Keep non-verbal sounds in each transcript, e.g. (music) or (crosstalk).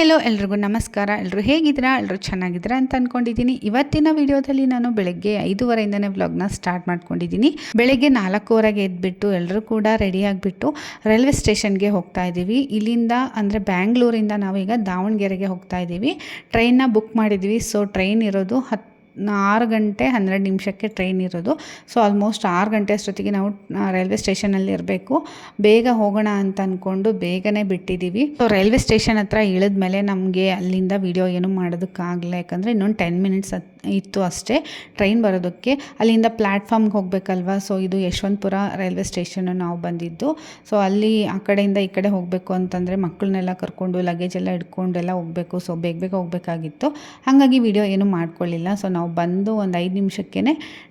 Hello ಎಲ್ರಿಗೂ ನಮಸ್ಕಾರ. ಎಲ್ಲರೂ ಹೇಗಿದ್ದೀರಾ? ಎಲ್ಲರೂ ಚೆನ್ನಾಗಿದ್ದೀರಾ ಅಂತ ಅಂದ್ಕೊಂಡಿದ್ದೀನಿ ಇವತ್ತಿನ ವಿಡಿಯೋದಲ್ಲಿ ನಾನು ಬೆಳಗ್ಗೆ ಐದೂವರೆಯಿಂದನೇ ವ್ಲಾಗ್ನ ಸ್ಟಾರ್ಟ್ ಮಾಡ್ಕೊಂಡಿದ್ದೀನಿ. ಬೆಳಗ್ಗೆ ನಾಲ್ಕೂವರೆಗೆ ಎದ್ಬಿಟ್ಟು ಎಲ್ಲರೂ ಕೂಡ ರೆಡಿ ಆಗಿಬಿಟ್ಟು ರೈಲ್ವೆ ಸ್ಟೇಷನ್ಗೆ ಹೋಗ್ತಾ ಇದ್ದೀವಿ. ಇಲ್ಲಿಂದ ಅಂದರೆ ಬ್ಯಾಂಗ್ಳೂರಿಂದ ನಾವೀಗ ದಾವಣಗೆರೆಗೆ ಹೋಗ್ತಾ ಇದ್ದೀವಿ. ಟ್ರೈನ್ನ ಬುಕ್ ಮಾಡಿದ್ವಿ ಸೊ ಟ್ರೈನ್ ಇರೋದು ಹತ್ತು ಆರು ಗಂಟೆ ಹನ್ನೆರಡು ನಿಮಿಷಕ್ಕೆ ಟ್ರೈನ್ ಇರೋದು. ಸೊ ಆಲ್ಮೋಸ್ಟ್ ಆರು ಗಂಟೆ ಅಷ್ಟೊತ್ತಿಗೆ ನಾವು ರೈಲ್ವೆ ಸ್ಟೇಷನಲ್ಲಿ ಇರಬೇಕು. ಬೇಗ ಹೋಗೋಣ ಅಂತ ಅಂದ್ಕೊಂಡು ಬೇಗನೆ ಬಿಟ್ಟಿದ್ದೀವಿ ಸೊ ರೈಲ್ವೆ ಸ್ಟೇಷನ್ ಹತ್ರ ಇಳಿದ್ಮೇಲೆ ನಮಗೆ ಅಲ್ಲಿಂದ ವಿಡಿಯೋ ಏನು ಮಾಡೋದಕ್ಕಾಗಲ್ಲ. ಯಾಕಂದರೆ ಇನ್ನೊಂದು ಟೆನ್ ಮಿನಿಟ್ಸ್ ಇತ್ತು ಅಷ್ಟೇ ಟ್ರೈನ್ ಬರೋದಕ್ಕೆ. ಅಲ್ಲಿಂದ ಪ್ಲ್ಯಾಟ್ಫಾರ್ಮ್ಗೆ ಹೋಗಬೇಕಲ್ವಾ? ಸೊ ಇದು ಯಶವಂತಪುರ ರೈಲ್ವೆ ಸ್ಟೇಷನ್ನು ನಾವು ಬಂದಿದ್ದು. ಸೊ ಅಲ್ಲಿ ಆ ಕಡೆಯಿಂದ ಈ ಕಡೆ ಹೋಗಬೇಕು ಅಂತಂದರೆ ಮಕ್ಕಳನ್ನೆಲ್ಲ ಕರ್ಕೊಂಡು ಲಗೇಜ್ ಎಲ್ಲ ಹಿಡ್ಕೊಂಡೆಲ್ಲ ಹೋಗಬೇಕು. ಸೊ ಬೇಗ ಬೇಗ ಹೋಗಬೇಕಾಗಿತ್ತು. ಹಾಗಾಗಿ ವಿಡಿಯೋ ಏನು ಮಾಡ್ಕೊಳ್ಳಿಲ್ಲ. ಸೊ ನಾವು ಬಂದು ಒಂದು ಐದು ನಿಮಿಷಕ್ಕೇ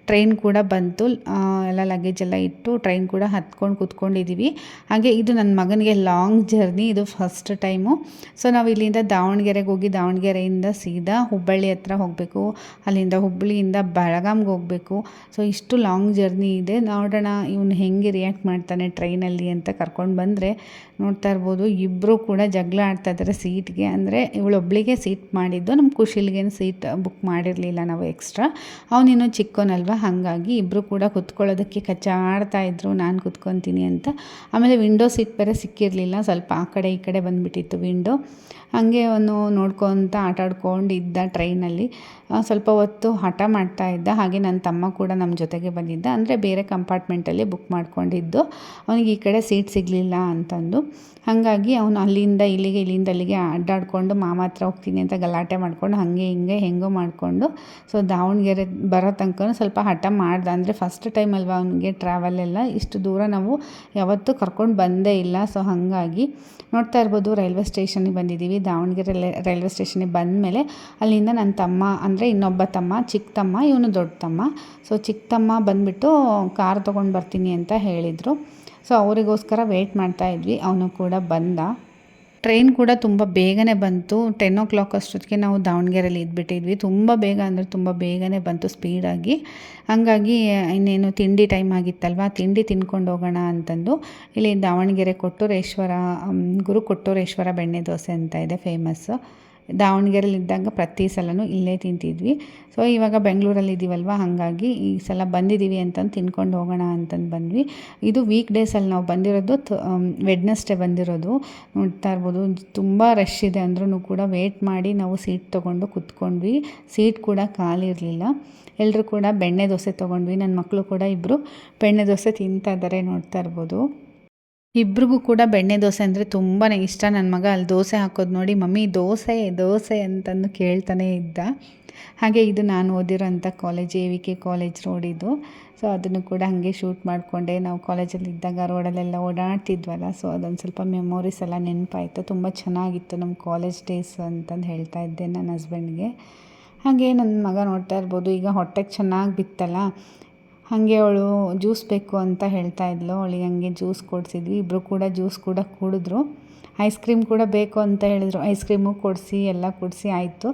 ಟ್ರೈನ್ ಕೂಡ ಬಂತು. ಎಲ್ಲ ಲಗೇಜ್ ಎಲ್ಲ ಇಟ್ಟು ಟ್ರೈನ್ ಕೂಡ ಹತ್ಕೊಂಡು ಕೂತ್ಕೊಂಡಿದ್ದೀವಿ ಹಾಗೆ ಇದು ನನ್ನ ಮಗನಿಗೆ ಲಾಂಗ್ ಜರ್ನಿ ಇದು ಫಸ್ಟ್ ಟೈಮು ಸೊ ನಾವು ಇಲ್ಲಿಂದ ದಾವಣಗೆರೆಗೆ ಹೋಗಿ ದಾವಣಗೆರೆಯಿಂದ ಸೀದಾ ಹುಬ್ಬಳ್ಳಿ ಹತ್ರ ಹೋಗಬೇಕು. ಅಲ್ಲಿಂದ ಹುಬ್ಬಳ್ಳಿಯಿಂದ ಬೆಳಗಾಮ್ಗೆ ಹೋಗಬೇಕು. ಸೊ ಇಷ್ಟು ಲಾಂಗ್ ಜರ್ನಿ ಇದೆ. ನೋಡೋಣ ಇವನು ಹೆಂಗೆ ರಿಯಾಕ್ಟ್ ಮಾಡ್ತಾನೆ ಟ್ರೈನಲ್ಲಿ ಅಂತ ಕರ್ಕೊಂಡು ಬಂದರೆ. ನೋಡ್ತಾ ಇರ್ಬೋದು ಇಬ್ಬರು ಕೂಡ ಜಗಳ ಆಡ್ತಾ ಇದ್ದಾರೆ ಸೀಟ್ಗೆ. ಅಂದರೆ ಇವಳೊಬ್ಳಿಗೆ ಸೀಟ್ ಮಾಡಿದ್ದು ನಮ್ಮ ಖುಷಿಲ್ಗೇನು ಸೀಟ್ ಬುಕ್ ಮಾಡಿರಲಿಲ್ಲ ನಾವು ಎಕ್ಸ್ಟ್ರಾ ಅವನಿನ್ನೂ ಚಿಕ್ಕವನಲ್ವ ಹಾಗಾಗಿ ಇಬ್ಬರು ಕೂಡ ಕುತ್ಕೊಳ್ಳೋದಕ್ಕೆ ಕಚ್ಚಾಡ್ತಾ ಇದ್ರು, ನಾನು ಕುತ್ಕೊತೀನಿ ಅಂತ. ಆಮೇಲೆ ವಿಂಡೋ ಸೀಟ್ ಬೇರೆ ಸಿಕ್ಕಿರಲಿಲ್ಲ, ಸ್ವಲ್ಪ ಆ ಕಡೆ ಈ ಕಡೆ ಬಂದುಬಿಟ್ಟಿತ್ತು ವಿಂಡೋ ಹಾಗೆ ಅವನು ನೋಡ್ಕೊತ ಆಟ ಆಡ್ಕೊಂಡು ಇದ್ದ ಟ್ರೈನಲ್ಲಿ ಸ್ವಲ್ಪ ಹೊತ್ತು ಹಠ ಮಾಡ್ತಾ ಇದ್ದ. ಹಾಗೆ ನನ್ನ ತಮ್ಮ ಕೂಡ ನಮ್ಮ ಜೊತೆಗೆ ಬಂದಿದ್ದ. ಅಂದರೆ ಬೇರೆ ಕಂಪಾರ್ಟ್ಮೆಂಟಲ್ಲಿ ಬುಕ್ ಮಾಡ್ಕೊಂಡಿದ್ದು. ಅವನಿಗೆ ಈ ಕಡೆ ಸೀಟ್ ಸಿಗಲಿಲ್ಲ ಅಂತಂದು. ಹಾಗಾಗಿ ಅವನು ಅಲ್ಲಿಂದ ಇಲ್ಲಿಗೆ, ಇಲ್ಲಿಂದ ಅಲ್ಲಿಗೆ ಅಡ್ಡಾಡ್ಕೊಂಡು ಮಾಮ ಹತ್ರ ಹೋಗ್ತೀನಿ ಅಂತ ಗಲಾಟೆ ಮಾಡ್ಕೊಂಡು, ಹಾಗೆ, ಹಿಂಗೆ, ಹೆಂಗೋ ಮಾಡಿಕೊಂಡು. ಸೊ ದಾವಣಗೆರೆ ಬರೋ ತನಕ ಸ್ವಲ್ಪ ಹಠ ಮಾಡ್ದ. ಅಂದರೆ ಫಸ್ಟ್ ಟೈಮ್ ಅಲ್ವಾ ಅವನಿಗೆ ಟ್ರಾವೆಲ್ ಎಲ್ಲ. ಇಷ್ಟು ದೂರ ನಾವು ಯಾವತ್ತೂ ಕರ್ಕೊಂಡು ಬಂದೇ ಇಲ್ಲ. ಸೊ ಹಾಗಾಗಿ ನೋಡ್ತಾ ಇರ್ಬೋದು, ರೈಲ್ವೆ ಸ್ಟೇಷನಿಗೆ ಬಂದಿದ್ದೀವಿ. ದಾವಣಗೆರೆ ರೈಲ್ವೆ ಸ್ಟೇಷನಿಗೆ ಬಂದಮೇಲೆ ಅಲ್ಲಿಂದ ನನ್ನ ತಮ್ಮ, ಅಂದರೆ ಇನ್ನೊಬ್ಬ ತಮ್ಮ, ಚಿಕ್ಕ ತಮ್ಮ, ಇವನು ದೊಡ್ಡ ತಮ್ಮ. ಸೊ ಚಿಕ್ಕ ತಮ್ಮ ಬಂದುಬಿಟ್ಟು ಕಾರ್ ತೊಗೊಂಡು ಬರ್ತೀನಿ ಅಂತ ಹೇಳಿದರು. ಸೊ ಅವರಿಗೋಸ್ಕರ ವೆಯ್ಟ್ ಮಾಡ್ತಾ ಇದ್ವಿ. ಅವನು ಕೂಡ ಬಂದ. ಟ್ರೈನ್ ಕೂಡ ತುಂಬ ಬೇಗನೆ ಬಂತು. ಟೆನ್ ಓ ಕ್ಲಾಕ್ ಅಷ್ಟೊತ್ತಿಗೆ ನಾವು ದಾವಣಗೆರೆಯಲ್ಲಿ ಇದ್ಬಿಟ್ಟಿದ್ವಿ. ತುಂಬ ಬೇಗ ಅಂದರೆ ತುಂಬ ಬೇಗನೆ ಬಂತು ಸ್ಪೀಡಾಗಿ ಹಾಗಾಗಿ, ಇನ್ನೇನು ತಿಂಡಿ ಟೈಮ್ ಆಗಿತ್ತಲ್ವ? ತಿಂಡಿ ತಿನ್ಕೊಂಡು ಹೋಗೋಣ ಅಂತಂದು ಇಲ್ಲಿ ದಾವಣಗೆರೆ ಕೊಟ್ಟೂರೇಶ್ವರ ಗುರು ಕೊಟ್ಟೂರೇಶ್ವರ ಬೆಣ್ಣೆ ದೋಸೆ ಅಂತ ಇದೆ ಫೇಮಸ್ಸು ದಾವಣಗೆರೆಲಿ ಇದ್ದಾಗ ಪ್ರತಿ ಸಲನೂ ಇಲ್ಲೇ ತಿಂತಿದ್ವಿ. ಸೊ ಇವಾಗ ಬೆಂಗಳೂರಲ್ಲಿ ಇದ್ದೀವಲ್ವ ಹಾಗಾಗಿ ಈ ಸಲ ಬಂದಿದ್ದೀವಿ ಅಂತಂದು ತಿನ್ಕೊಂಡು ಹೋಗೋಣ ಅಂತಂದು ಬಂದ್ವಿ. ಇದು ವೀಕ್ ಡೇಸಲ್ಲಿ ನಾವು ಬಂದಿರೋದು ವೆಡ್ನೆಸ್ಡೇ ಬಂದಿರೋದು. ನೋಡ್ತಾ ಇರ್ಬೋದು, ತುಂಬ ರಶ್ ಇದೆ ಅಂದ್ರೂ ಕೂಡ ವೇಟ್ ಮಾಡಿ ನಾವು ಸೀಟ್ ತೊಗೊಂಡು ಕುತ್ಕೊಂಡ್ವಿ. ಸೀಟ್ ಕೂಡ ಖಾಲಿ ಇರಲಿಲ್ಲ. ಎಲ್ಲರೂ ಕೂಡ ಬೆಣ್ಣೆ ದೋಸೆ ತೊಗೊಂಡ್ವಿ. ನನ್ನ ಮಕ್ಕಳು ಕೂಡ ಇಬ್ಬರು ಬೆಣ್ಣೆ ದೋಸೆ ತಿಂತಾ ಇದ್ದಾರೆ ನೋಡ್ತಾ ಇರ್ಬೋದು. ಇಬ್ರಿಗೂ ಕೂಡ ಬೆಣ್ಣೆ ದೋಸೆ ಅಂದರೆ ತುಂಬಾ ಇಷ್ಟ. ನನ್ನ ಮಗ ಅಲ್ಲಿ ದೋಸೆ ಹಾಕೋದು ನೋಡಿ, ಮಮ್ಮಿ, ದೋಸೆ ದೋಸೆ ಅಂತಂದು ಕೇಳ್ತಾನೆ ಇದ್ದ. ಹಾಗೆ ಇದು ನಾನು ಓದಿರೋಂಥ college A V K college road ಇದು. ಸೊ ಅದನ್ನು ಕೂಡ ಹಾಗೆ ಶೂಟ್ ಮಾಡಿಕೊಂಡೆ. ನಾವು ಕಾಲೇಜಲ್ಲಿ ಇದ್ದಾಗ ರೋಡಲ್ಲೆಲ್ಲ ಓಡಾಡ್ತಿದ್ವಲ್ಲ ಸೊ ಅದೊಂದು ಸ್ವಲ್ಪ ಮೆಮೊರೀಸ್ ಎಲ್ಲ ನೆನಪಾಯಿತು. ತುಂಬ ಚೆನ್ನಾಗಿತ್ತು ನಮ್ಮ ಕಾಲೇಜ್ ಡೇಸ್ ಅಂತಂದು ಹೇಳ್ತಾ ಇದ್ದೆ ನನ್ನ ಹಸ್ಬೆಂಡ್ಗೆ ಹಾಗೆ ನನ್ನ ಮಗ ನೋಡ್ತಾ ಇರ್ಬೋದು, ಈಗ ಹೊಟ್ಟೆಗೆ ಚೆನ್ನಾಗಿ ಬಿತ್ತಲ್ಲ. ಹಾಗೆ ಅವಳು ಜ್ಯೂಸ್ ಬೇಕು ಅಂತ ಹೇಳ್ತಾ ಇದ್ಲು. ಅವಳಿಗೆ ಹಂಗೆ ಜ್ಯೂಸ್ ಕೊಡಿಸಿದ್ವಿ. ಇಬ್ಬರು ಕೂಡ ಜ್ಯೂಸ್ ಕೂಡ ಕುಡಿದ್ರು. ಐಸ್ ಕ್ರೀಮ್ ಕೂಡ ಬೇಕು ಅಂತ ಹೇಳಿದ್ರು. ಐಸ್ ಕ್ರೀಮು ಕೊಡಿಸಿ, ಎಲ್ಲ ಕೊಡಿಸಿ ಆಯಿತು.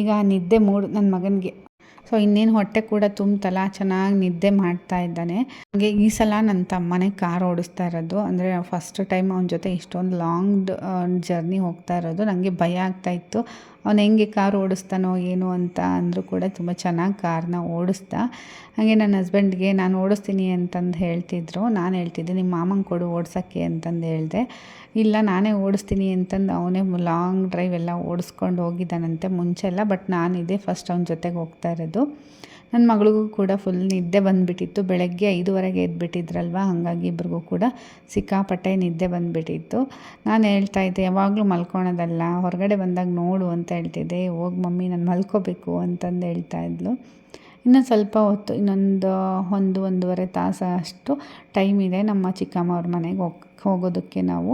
ಈಗ ನಿದ್ದೆ ಮೂಡ್ ನನ್ನ ಮಗನಿಗೆ. ಸೊ ಇನ್ನೇನು ಹೊಟ್ಟೆ ಕೂಡ ತುಂಬ್ತಲ್ಲ ಚೆನ್ನಾಗಿ ನಿದ್ದೆ ಮಾಡ್ತಾ ಇದ್ದಾನೆ. ಹಾಗೆ ಈ ಸಲ ನನ್ನ ತಮ್ಮನೇ ಕಾರ್ ಓಡಿಸ್ತಾ ಇರೋದು. ಅಂದರೆ ಫಸ್ಟ್ ಟೈಮ್ ಅವನ ಜೊತೆ ಇಷ್ಟೊಂದು ಲಾಂಗ್ ಜರ್ನಿ ಹೋಗ್ತಾ ಇರೋದು. ನನಗೆ ಭಯ ಆಗ್ತಾ ಇತ್ತು. ಅವನು ಹೆಂಗೆ ಕಾರ್ ಓಡಿಸ್ತಾನೋ ಏನು ಅಂತ ಅಂದರೂ ಕೂಡ ತುಂಬ ಚೆನ್ನಾಗಿ ಕಾರ್ನ ಓಡಿಸ್ತಾ, ಹಾಗೆ ನನ್ನ ಹಸ್ಬೆಂಡ್ಗೆ ನಾನು ಓಡಿಸ್ತೀನಿ ಅಂತಂದು ಹೇಳ್ತಿದ್ರು. ನಾನು ಹೇಳ್ತಿದ್ದೆ ನಿಮ್ಮ ಮಾಮಂಗೆ ಕೊಡು ಓಡ್ಸೋಕ್ಕೆ ಅಂತಂದು ಹೇಳಿದೆ. ಇಲ್ಲ, ನಾನೇ ಓಡಿಸ್ತೀನಿ ಅಂತಂದು ಅವನೇ ಲಾಂಗ್ ಡ್ರೈವ್ ಎಲ್ಲ ಓಡಿಸ್ಕೊಂಡು ಹೋಗಿದ್ದಾನಂತೆ ಮುಂಚೆ ಎಲ್ಲ ಬಟ್ ನಾನಿದೆ ಫಸ್ಟ್ ಅವನ ಜೊತೆಗೆ ಹೋಗ್ತಾ ಇರೋದು. ನನ್ನ ಮಗಳಿಗೂ ಕೂಡ ಫುಲ್ ನಿದ್ದೆ ಬಂದುಬಿಟ್ಟಿತ್ತು. ಬೆಳಗ್ಗೆ ಐದುವರೆಗೆ ಎದ್ಬಿಟ್ಟಿದ್ರಲ್ವ? ಹಾಗಾಗಿ ಇಬ್ರಿಗೂ ಕೂಡ ಸಿಕ್ಕಾಪಟ್ಟೆ ನಿದ್ದೆ ಬಂದುಬಿಟ್ಟಿತ್ತು. ನಾನು ಹೇಳ್ತಾ ಇದ್ದೆ, ಯಾವಾಗಲೂ ಮಲ್ಕೊಳೋದಲ್ಲ, ಹೊರಗಡೆ ಬಂದಾಗ ನೋಡು ಅಂತ ಹೇಳ್ತಿದ್ದೆ. ಹೋಗಿ ಮಮ್ಮಿ, ನಾನು ಮಲ್ಕೋಬೇಕು ಅಂತಂದು ಹೇಳ್ತಾ ಇದ್ಲು. ಇನ್ನು ಸ್ವಲ್ಪ ಹೊತ್ತು, ಇನ್ನೊಂದು ಒಂದು ಒಂದೂವರೆ ತಾಸು ಅಷ್ಟು ಟೈಮ್ ಇದೆ ನಮ್ಮ ಚಿಕ್ಕಮ್ಮ ಅವ್ರ ಮನೆಗೆ ಹೋಗ್ ಹೋಗೋದಕ್ಕೆ ನಾವು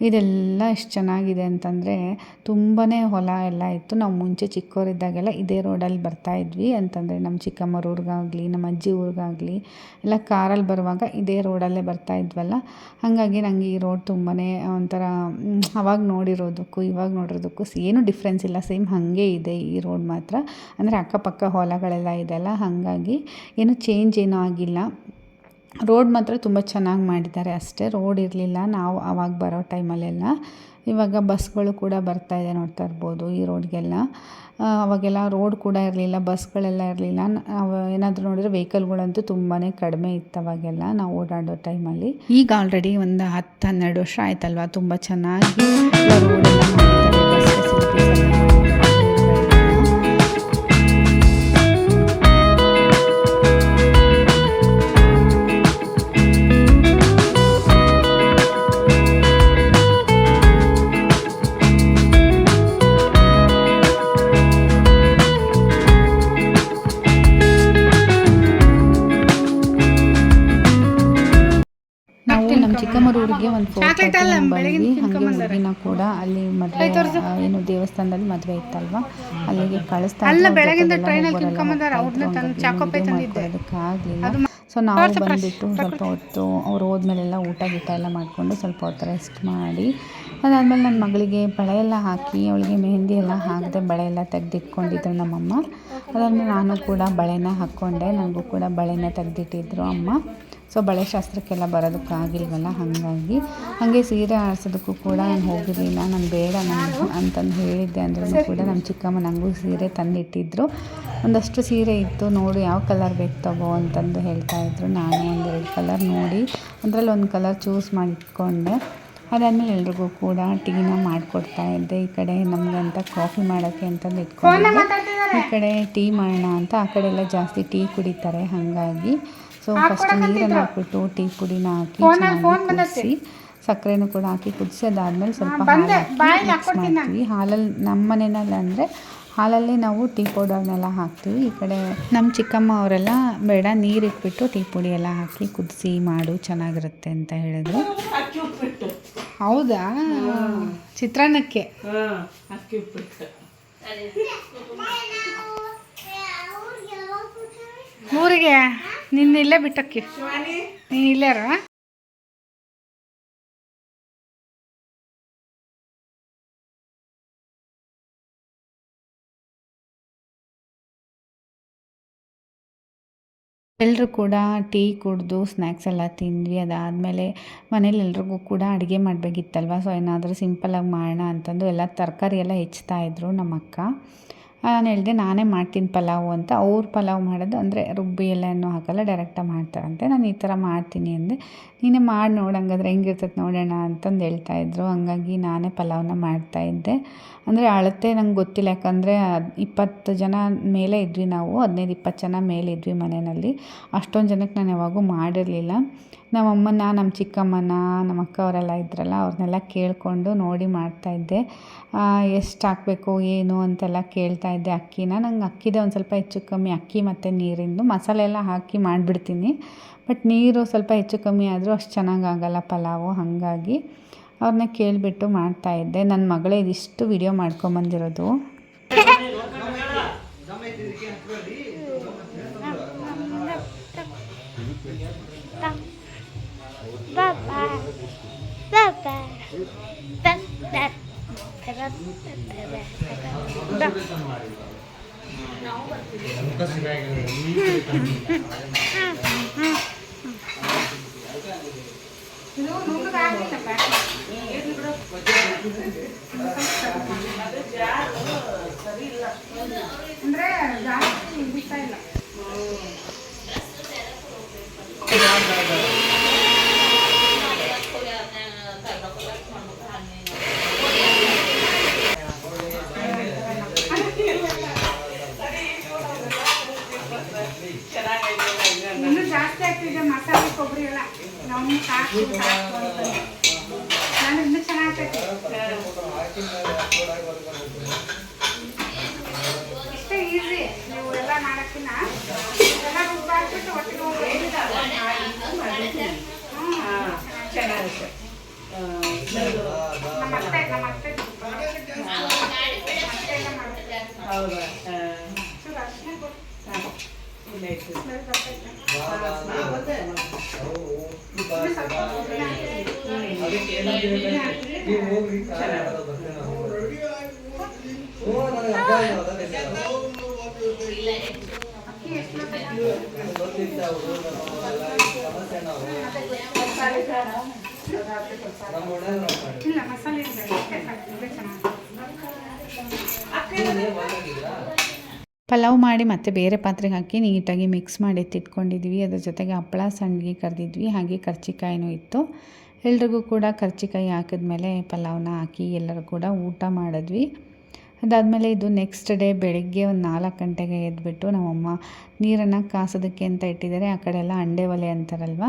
ಇದೆಲ್ಲ ಎಷ್ಟು ಚೆನ್ನಾಗಿದೆ ಅಂತಂದರೆ ತುಂಬಾ ಹೊಲ ಎಲ್ಲ ಇತ್ತು. ನಾವು ಮುಂಚೆ ಚಿಕ್ಕವರಿದ್ದಾಗೆಲ್ಲ ಇದೇ ರೋಡಲ್ಲಿ ಬರ್ತಾ ಇದ್ವಿ ಅಂತಂದರೆ ನಮ್ಮ ಚಿಕ್ಕಮ್ಮರ ಊರಿಗಾಗಲಿ, ನಮ್ಮ ಅಜ್ಜಿ ಊರಿಗಾಗಲಿ ಎಲ್ಲ ಕಾರಲ್ಲಿ ಬರುವಾಗ ಇದೇ ರೋಡಲ್ಲೇ ಬರ್ತಾ ಇದ್ವಲ್ಲ. ಹಾಗಾಗಿ ನನಗೆ ಈ ರೋಡ್ ತುಂಬಾ ಒಂಥರ, ಅವಾಗ ನೋಡಿರೋದಕ್ಕೂ, ಇವಾಗ ನೋಡಿರೋದಕ್ಕೂ ಏನೂ ಡಿಫ್ರೆನ್ಸ್ ಇಲ್ಲ. ಸೇಮ್ ಹಾಗೆ ಇದೆ ಈ ರೋಡ್ ಮಾತ್ರ. ಅಂದರೆ ಅಕ್ಕಪಕ್ಕ ಹೊಲಗಳೆಲ್ಲ ಇದೆಲ್ಲ ಹಾಗಾಗಿ ಏನು ಚೇಂಜ್ ಏನೂ ಆಗಿಲ್ಲ. ರೋಡ್ ಮಾತ್ರ ತುಂಬ ಚೆನ್ನಾಗಿ ಮಾಡಿದ್ದಾರೆ ಅಷ್ಟೇ. ರೋಡ್ ಇರಲಿಲ್ಲ, ನಾವು ಆವಾಗ ಬರೋ ಟೈಮಲ್ಲೆಲ್ಲ. ಇವಾಗ ಬಸ್ಗಳು ಕೂಡ ಬರ್ತಾ ಇದೆ ನೋಡ್ತಾ ಇರ್ಬೋದು ಈ ರೋಡ್ಗೆಲ್ಲ. ಅವಾಗೆಲ್ಲ ರೋಡ್ ಕೂಡ ಇರಲಿಲ್ಲ, ಬಸ್ಗಳೆಲ್ಲ ಇರಲಿಲ್ಲ. ಏನಾದರೂ ನೋಡಿದ್ರೆ ವೆಹಿಕಲ್ಗಳಂತೂ ತುಂಬಾ ಕಡಿಮೆ ಇತ್ತು ಅವಾಗೆಲ್ಲ ನಾವು ಓಡಾಡೋ ಟೈಮಲ್ಲಿ. ಈಗ ಆಲ್ರೆಡಿ ಒಂದು ಹತ್ತು ಹನ್ನೆರಡು ವರ್ಷ ಆಯ್ತಲ್ವ, ತುಂಬ ಚೆನ್ನಾಗಿ ರೋಡ್ ಊರಿಗೆ ಒಂದು ಫೋಟೋ ಹಾಗೆ ಹುಡುಗಿನ ಕೂಡ ಅಲ್ಲಿ ಮದುವೆ ಏನು ದೇವಸ್ಥಾನದಲ್ಲಿ ಮದುವೆ ಇತ್ತಲ್ವಾ? ಅಲ್ಲಿಗೆ ಕಳಿಸ್ತಾ ಆಗ್ಲಿಲ್ಲ. ಸೊ ನಾವು ಬಂದುಬಿಟ್ಟು ಸ್ವಲ್ಪ ಹೊತ್ತು ಅವ್ರು ಹೋದ್ಮೇಲೆಲ್ಲ ಊಟ ಗೀಟ ಎಲ್ಲ ಮಾಡಿಕೊಂಡು ಸ್ವಲ್ಪ ಹೊತ್ತು ರೆಸ್ಟ್ ಮಾಡಿ ಅದಾದಮೇಲೆ ನನ್ನ ಮಗಳಿಗೆ ಬಳೆ ಎಲ್ಲ ಹಾಕಿ ಅವಳಿಗೆ ಮೆಹಂದಿ ಎಲ್ಲ ಹಾಕಿದೆ ಬಳೆ ಎಲ್ಲ ತೆಗೆದಿಟ್ಕೊಂಡಿದ್ರು ನಮ್ಮಮ್ಮ. ಅದಾದಮೇಲೆ ನಾನು ಕೂಡ ಬಳೆನ ಹಾಕ್ಕೊಂಡೆ. ನನಗೂ ಕೂಡ ಬಳೆನ ತೆಗೆದಿಟ್ಟಿದ್ರು ಅಮ್ಮ. ಸೊ ಬಳೆ ಶಾಸ್ತ್ರಕ್ಕೆಲ್ಲ ಬರೋದಕ್ಕಾಗಿಲ್ವಲ್ಲ? ಹಾಗಾಗಿ. ಹಾಗೆ ಸೀರೆ ಆರಿಸೋದಕ್ಕೂ ಕೂಡ ನಾನು ಹೋಗಿರಲಿಲ್ಲ. ನಾನು ಬೇಡ ನಾನು ಅಂತಂದು ಹೇಳಿದ್ದೆ ಅಂದ್ರೂ ಕೂಡ ನಮ್ಮ ಚಿಕ್ಕಮ್ಮ ನನಗೂ ಸೀರೆ ತಂದಿಟ್ಟಿದ್ರು. ಒಂದಷ್ಟು ಸೀರೆ ಇತ್ತು. ನೋಡು ಯಾವ ಕಲರ್ ಬೇಕು ತಗೋ ಅಂತಂದು ಹೇಳ್ತಾ ಇದ್ರು. ನಾನು ಒಂದೆರಡು ಕಲರ್ ನೋಡಿ ಅದರಲ್ಲಿ ಒಂದು ಕಲರ್ ಚೂಸ್ ಮಾಡಿಟ್ಕೊಂಡೆ. ಅದಾದಮೇಲೆ ಎಲ್ರಿಗೂ ಕೂಡ ಟೀನ ಮಾಡಿಕೊಡ್ತಾ ಇದ್ದೆ. ಈ ಕಡೆ ನಮಗೆ ಅಂತ ಕಾಫಿ ಮಾಡೋಕ್ಕೆ ಅಂತಂದು ಇಟ್ಕೊಂಡಿದ್ದೆ. ಈ ಕಡೆ ಟೀ ಮಾಡೋಣ ಅಂತ ಆ ಕಡೆ ಎಲ್ಲ ಜಾಸ್ತಿ ಟೀ ಕುಡಿತಾರೆ. ಹಾಗಾಗಿ ಸೊ ಫಸ್ಟ್ ನೀರನ್ನು ಹಾಕ್ಬಿಟ್ಟು ಟೀ ಪುಡಿನ ಹಾಕಿ ಚೆನ್ನಾಗಿ ಕುದಿಸಿ ಸಕ್ಕರೆನೂ ಕೂಡ ಹಾಕಿ ಕುದಿಸಿ ಅದಾದಮೇಲೆ ಸ್ವಲ್ಪ ಹಾಲು ಹಾಕಿ ಮಿಕ್ಸ್ ಮಾಡ್ತೀವಿ. ಹಾಲಲ್ಲಿ ನಮ್ಮ ಮನೆಯಲ್ಲಿ ಅಂದರೆ ಹಾಲಲ್ಲಿ ನಾವು ಟೀ ಪೌಡರ್ನೆಲ್ಲ ಹಾಕ್ತೀವಿ. ಈ ಕಡೆ ನಮ್ಮ ಚಿಕ್ಕಮ್ಮ ಅವರೆಲ್ಲ ಬೇಡ ನೀರು ಇಟ್ಬಿಟ್ಟು ಟೀ ಪುಡಿ ಎಲ್ಲ ಹಾಕಿ ಕುದಿಸಿ ಮಾಡು ಚೆನ್ನಾಗಿರುತ್ತೆ ಅಂತ ಹೇಳಿದ್ರು. ಹೌದಾ? ಚಿತ್ರಾನ್ನಕ್ಕೆ? ಹಾಂ ಅಕ್ಕಿ ಉಪ್ಪಿಟ್ಟು. ಊರಿಗೆ? ನಿನ್ನ ಇಲ್ಲೇ ಬಿಟ್ಟಕ್ಕಿ. ನೀ ನೀನು ಇಲ್ಲೇರ? ಎಲ್ಲರೂ ಕೂಡ ಟೀ ಕುಡಿದು ಸ್ನ್ಯಾಕ್ಸ್ ಎಲ್ಲ ತಿಂದ್ವಿ. ಅದಾದಮೇಲೆ ಮನೇಲಿ ಎಲ್ರಿಗೂ ಕೂಡ ಅಡುಗೆ ಮಾಡಬೇಕಿತ್ತಲ್ವ? ಸೊ ಏನಾದರೂ ಸಿಂಪಲಾಗಿ ಮಾಡೋಣ ಅಂತಂದು ಎಲ್ಲ ತರಕಾರಿ ಎಲ್ಲ ಹೆಚ್ತಾ ಇದ್ರು ನಮ್ಮ ಅಕ್ಕ ನಾನು ಹೇಳಿದೆ ನಾನೇ ಮಾಡ್ತೀನಿ ಪಲಾವು ಅಂತ. ಅವ್ರು ಪಲಾವ್ ಮಾಡೋದು ಅಂದರೆ ರುಬ್ಬಿ ಎಲ್ಲ ಏನೂ ಹಾಕಲ್ಲ ಡೈರೆಕ್ಟಾಗಿ ಮಾಡ್ತಾರಂತೆ. ನಾನು ಈ ಥರ ಮಾಡ್ತೀನಿ ಅಂದೆ. ನೀನೇ ಮಾಡಿ ನೋಡಂಗಾದ್ರೆ ಹೆಂಗಿರ್ತೈತೆ ನೋಡೋಣ ಅಂತಂದು ಹೇಳ್ತಾಯಿದ್ರು ಹಂಗಾಗಿ ನಾನೇ ಪಲಾವ್ನ ಮಾಡ್ತಾಯಿದ್ದೆ ಅಂದರೆ ಅಳತೆ ನಂಗೆ ಗೊತ್ತಿಲ್ಲ, ಯಾಕಂದರೆ ಇಪ್ಪತ್ತು ಜನ ಮೇಲೆ ಇದ್ವಿ ನಾವು. ಹದಿನೈದು, ಇಪ್ಪತ್ತು ಜನ ಮೇಲೆ ಇದ್ವಿ ಮನೆಯಲ್ಲಿ. ಅಷ್ಟೊಂದು ಜನಕ್ಕೆ ನಾನು ಯಾವಾಗೂ ಮಾಡಿರಲಿಲ್ಲ. ನಮ್ಮ ಅಮ್ಮನ ನಮ್ಮ ಚಿಕ್ಕಮ್ಮನ, ನಮ್ಮ ಅಕ್ಕ ಅವರೆಲ್ಲ ಇದ್ರಲ್ಲ, ಅವ್ರನ್ನೆಲ್ಲ ಕೇಳಿಕೊಂಡು ನೋಡಿ ಮಾಡ್ತಾಯಿದ್ದೆ ಎಷ್ಟು ಹಾಕಬೇಕು, ಏನು ಅಂತೆಲ್ಲ ಕೇಳ್ತಾ ಇದ್ದೆ ಅಕ್ಕಿನ. ನಂಗೆ ಅಕ್ಕಿದೆ ಒಂದು ಸ್ವಲ್ಪ ಹೆಚ್ಚು ಕಮ್ಮಿ, ಅಕ್ಕಿ ಮತ್ತು ನೀರಿಂದು. ಮಸಾಲೆ ಎಲ್ಲ ಹಾಕಿ ಮಾಡಿಬಿಡ್ತೀನಿ. ಬಟ್ ನೀರು ಸ್ವಲ್ಪ ಹೆಚ್ಚು ಕಮ್ಮಿ ಆದರೂ ಅಷ್ಟು ಚೆನ್ನಾಗಿ ಆಗಲ್ಲ ಪಲಾವು, ಹಾಗಾಗಿ ಅವ್ರನ್ನ ಕೇಳಿಬಿಟ್ಟು ಮಾಡ್ತಾಯಿದ್ದೆ ನನ್ನ ಮಗಳೇ ಇದಿಷ್ಟು ವಿಡಿಯೋ ಮಾಡ್ಕೊಂಬಂದಿರೋದು. (laughs) ಅಂದ್ರೆ ಜಾಸ್ತಿ ಇಲ್ಲ ಇನ್ನೂ ಜಾಸ್ತಿ ಆಗ್ತಿದೆ ಮಸಾಲೆ ಕೊಬ್ಬರಿ ಎಲ್ಲ ನಾವು ಸಾಕು ಸಾಕು ಅಂತಂದು. ನಾನು ಇನ್ನೂ ಚೆನ್ನಾಗ್ತೈತಿ ಇಷ್ಟೇ ಈಸಿ ನೀವು ಎಲ್ಲ ಮಾಡಕ್ಕಿನ್ನ ಎಲ್ಲ ರುಬ್ಬಾಕ್ಬಿಟ್ಟು ಒಟ್ಟಿಗೆ ಹೋಗ್ಬೇಕು ಹಾಂ ಚೆನ್ನಾಗಿರುತ್ತೆ ನಮ್ಮ ಅತ್ತೆ ನಮ್ಮ ಅತ್ತೆ ಅತ್ತೆ ಎಲ್ಲ ಮಾಡ್ತಾರೆ ಹೌದಾ ಹಾಂ ಚೂರು ಅರ್ಶಿನ ಕೊಟ್ಟು ಇಲ್ಲ ಇತ್ತು ಸ್ಮೆಲ್ ಬರ್ತೈತೆ ಚೆನ್ನಾಗಿ ಇಲ್ಲ ಮಸಾಲೆ ಇದೇ. ಚೆನ್ನಾಗಿ ಪಲಾವ್ ಮಾಡಿ ಮತ್ತೆ ಬೇರೆ ಪಾತ್ರೆಗೆ ಹಾಕಿ ನೀಟಾಗಿ ಮಿಕ್ಸ್ ಮಾಡಿ ಎತ್ತಿಟ್ಕೊಂಡಿದ್ವಿ. ಅದ್ರ ಜೊತೆಗೆ ಹಪ್ಪಳ, ಸಂಡಿಗೆ ಕರೆದಿದ್ವಿ. ಹಾಗೆ ಕರ್ಚಿಕಾಯಿನೂ ಇತ್ತು. ಎಲ್ರಿಗೂ ಕೂಡ ಕರ್ಚಿಕಾಯಿ ಹಾಕಿದ್ಮೇಲೆ ಪಲಾವ್ನ ಹಾಕಿ ಎಲ್ಲರೂ ಕೂಡ ಊಟ ಮಾಡಿದ್ವಿ. ಅದಾದಮೇಲೆ ಇದು ನೆಕ್ಸ್ಟ್ ಡೇ ಬೆಳಗ್ಗೆ ಒಂದು ನಾಲ್ಕು ಗಂಟೆಗೆ ಎದ್ಬಿಟ್ಟು ನಮ್ಮಮ್ಮ ನೀರನ್ನು ಕಾಸೋದಕ್ಕೆ ಅಂತ ಇಟ್ಟಿದ್ದಾರೆ. ಆ ಕಡೆ ಎಲ್ಲ ಅಂಡೆ ಒಲೆ ಅಂತಾರಲ್ವ?